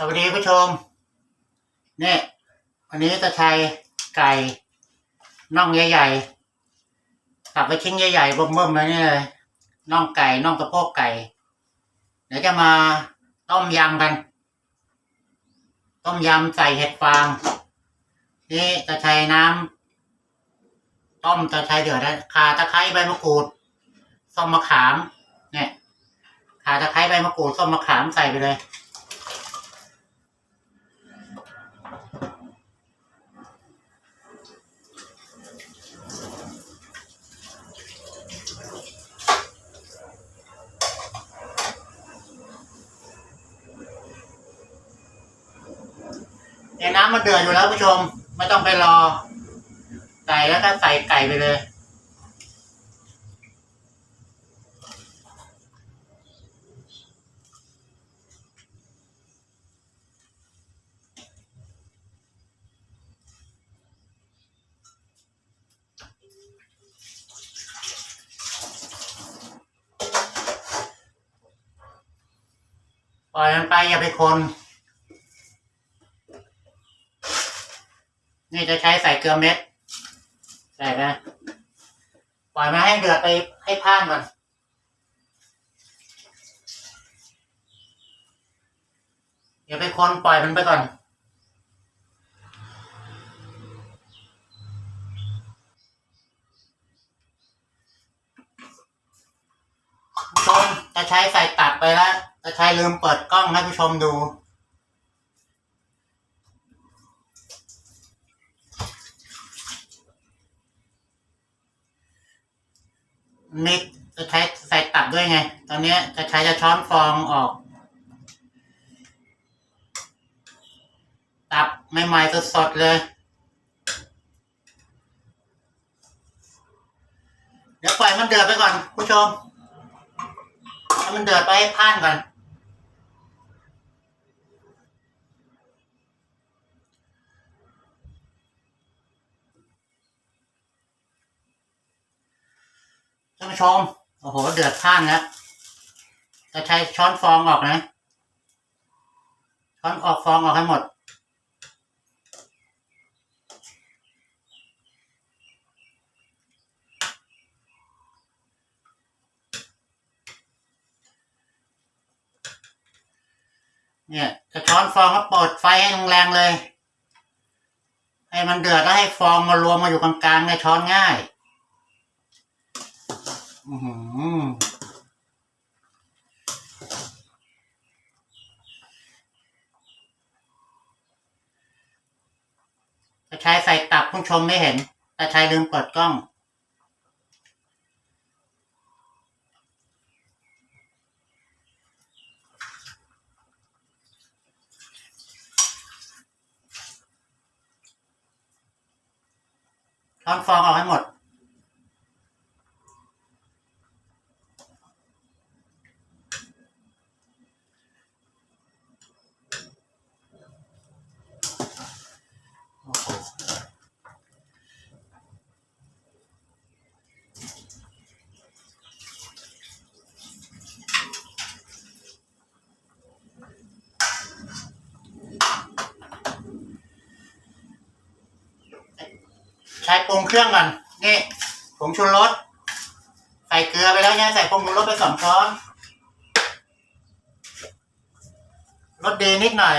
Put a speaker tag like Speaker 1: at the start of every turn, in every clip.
Speaker 1: สวัสดีผู้ชมเนี่ยวันนี้จะใช้ไก่น่องใหญ่ๆตับไปชิ้นใหญ่ๆเบิ่มๆเลยนี่เลยน่องไก่น่องสะโพกไก่ เดี๋ยวจะมาต้มยำกัน ต้มยำใส่เห็ดฟางนี่จะใช้น้ำต้มจะใช้เดือดนะข่าตะไคร้ใบมะกรูดส้มมะขาม เนี่ยขาตะไคร้ใบมะกรูดส้มมะขามใส่ไปเลย เนี่ยน้ำมันเดือดอยู่แล้วผู้ชม ไม่ต้องไปรอ ใส่แล้วก็ใส่ไก่ไปเลยปล่อยมันไปอย่าไปคน นี่จะใช้ใส่เกลือเม็ด ใส่ไปปล่อยมาให้เดือดไปให้พ่านก่อนอย่าไปคนปล่อยมันไปก่อนผู้ชมจะใช้ใส่ตัดไปแล้ว จะใช้ลืมเปิดกล้องให้ผู้ชมดู มิกจะใช้ใส่ตับด้วยไง ตอนนี้จะใช้จะช้อนฟองออก ตับใหม่ๆสดๆเลย เดี๋ยวปล่อยมันเดือดไปก่อน ผู้ชมให้มันเดือดไปให้พ่านก่อน ท่านผู้ชมโอ้โห เดือดพ่านแล้วจะใช้ช้อนฟองออกนะ ช้อนออกฟองออกให้หมด เนี่ยจะช้อนฟองก็เปิดไฟให้แรงๆเลย ให้มันเดือดแล้วให้ฟองมารวมมาอยู่กลางๆในยช้อนง่าย อือหือจะใช้ใส่ตับผู้ชมไม่เห็นต่ใช้ลืมเปิดกล้องช้อนฟองออกให้หมด ช้ปรุงเครื่องก่อนนี่ผงชูรสใส่เกลือไปแล้วเนี่ยใส่ผงชูรสไปสองช้อนรสดีนิดหน่อย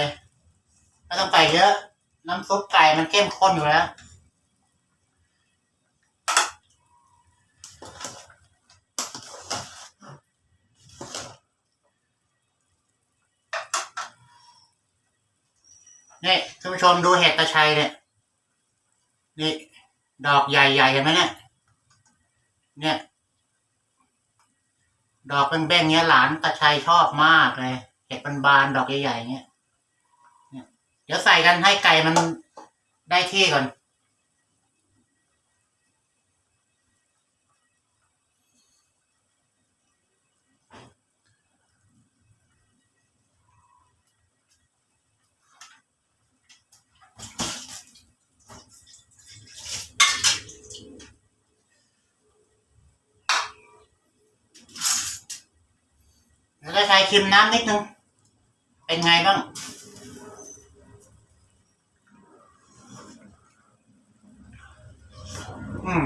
Speaker 1: ไม่ต้องใส่เยอะ น้ำซุปไก่มันเข้มข้นอยู่แล้วนี่ท่านผู้ชมดูเห็ดตะชัยเนี่ย นี่ ดอกใหญ่ๆเห็นไหมเนี่ยเนี่ย ดอกเป็นแบ่งๆเนี้ยหลานตะชัยชอบมากเลยเห็ดบานๆดอกใหญ่ๆเนี้ยเนี่ยเดี๋ยวใส่กันให้ไก่มันได้ที่ก่อน แล้วก็ใส่เค็มน้ำนิดนึง เป็นไงบ้าง อืม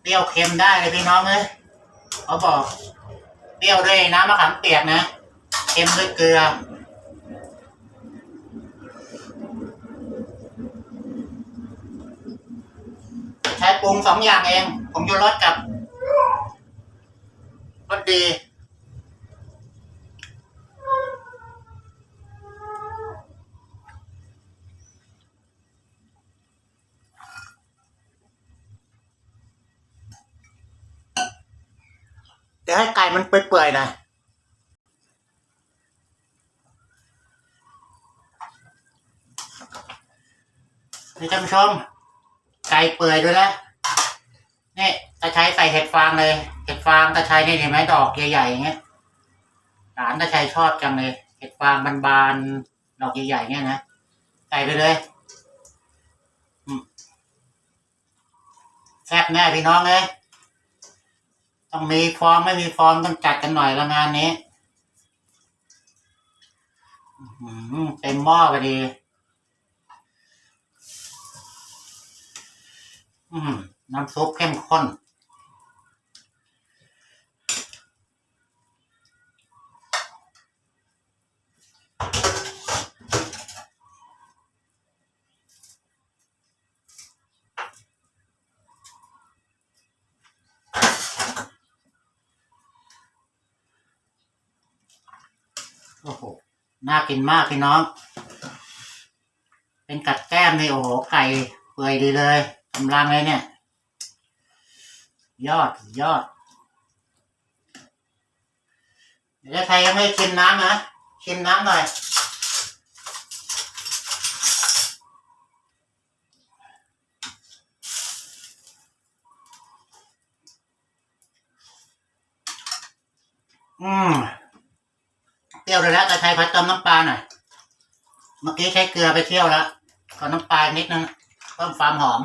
Speaker 1: เปรี้ยวเค็มได้เลยพี่น้องเลยเขาบอก เปรี้ยวด้วยน้ำมะขามเปียกนะ เค็มด้วยเกลือใช้ปรุงสองอย่างเอง ผมจะรสกับ รสดี เดี๋ยวให้ไก่มันเปื่อยๆหน่อยนี่ท่านผู้ชม ไก่เปื่อยด้วยแล้วนี่ ตาชัยใส่เห็ดฟางเลยเห็ดฟางตาชัยนี่เห็นไหมดอกใหญ่ๆอย่างเงี้ยหลานตาชัยชอบจังเลยเห็ดฟางบานๆดอกใหญ่ๆเงี้ยนะใส่ไปเลยอืมแซ่บแน่พี่น้องเลยต้องมีฟองไม่มีฟองต้องจัดกันหน่อยละงานนี้อื้อหือเต็มหม้อพอดีอืมน้ำซุปเข้มข้น โอ้โห น่ากินมากพี่น้อง เป็นกัดแก้มนี่โอ้โห ไก่เปื่อยดีเลยกำลังเลยเนี่ย ยอดยอด เดี๋ยวใครยังไม่ชิมน้ำนะชิมน้ำหน่อยอืม รี้ยวเลยแล้วแต่ไทยพัดเติมน้ำปลาหน่อย เมื่อกี้ใช้เกลือไปเที่ยวแล้วก็น้ำปลานิดนึงเพิ่มความหอม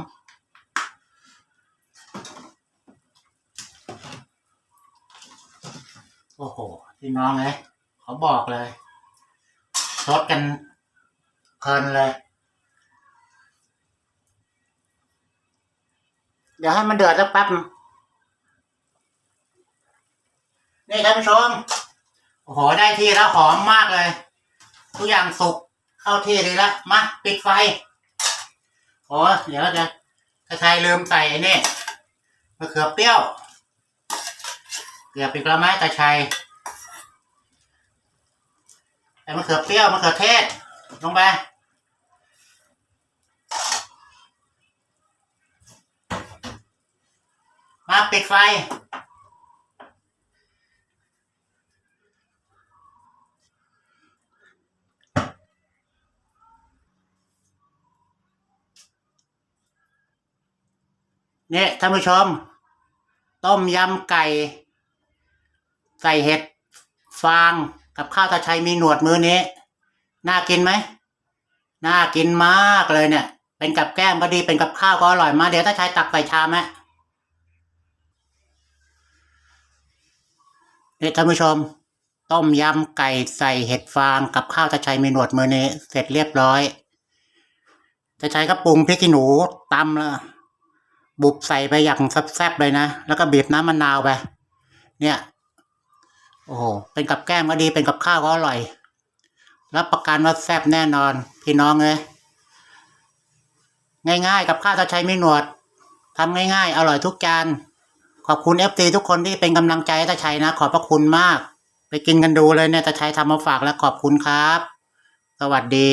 Speaker 1: โอ้โหพี่น้องเลยเขาบอกเลยซดกันเพลินเลย เดี๋ยวให้มันเดือดสักแป๊บนี่ท่านผู้ชม โอ้โหได้ที่แล้วหอมมากเลย ทุกอย่างสุกเข้าที่ดีแล้วมาปิดไฟโอ้เดี๋ยวจะกระชายลืมใส่ไอ้นี่มะเขือเปรี้ยวเกือบอีกแล้วไหมกระชายใส่มะเขือเปรี้ยวมะเขือเทศลงไปมาปิดไฟ เนี่ยท่านผู้ชม ต้มยำไก่ใส่เห็ดฟางกับข้าวตาชัยมีหนวดมือนี้ น่ากินไหม น่ากินมากเลยเนี่ย เป็นกับแก้มก็ดีเป็นกับข้าวก็อร่อยมากเดี๋ยวตาชัยตักใส่ชามไหมเนี่ยท่านผู้ชม ต้มยำไก่ใส่เห็ดฟางกับข้าวตาชัยมีหนวดมือนี้ เสร็จเรียบร้อยตาชัยก็ปรุงพริกขี้หนูตำแล้ว บุบใส่ไปอย่างแซ่บๆเลยนะ แล้วก็บีบน้ำมะนาวไป เนี่ย โอ้โห เป็นกับแก้มก็ดี เป็นกับข้าวก็อร่อย รับประกันว่าแซ่บแน่นอน พี่น้องเลยง่ายๆ กับข้าวตาชัยไม่หนวดทำง่ายๆ อร่อยทุกจาน ขอบคุณเอฟซีทุกคนที่เป็นกำลังใจตาชัยนะ ขอบพระคุณมาก ไปกินกันดูเลยเนี่ยตาชัยทำมาฝากแล้วขอบคุณครับ สวัสดี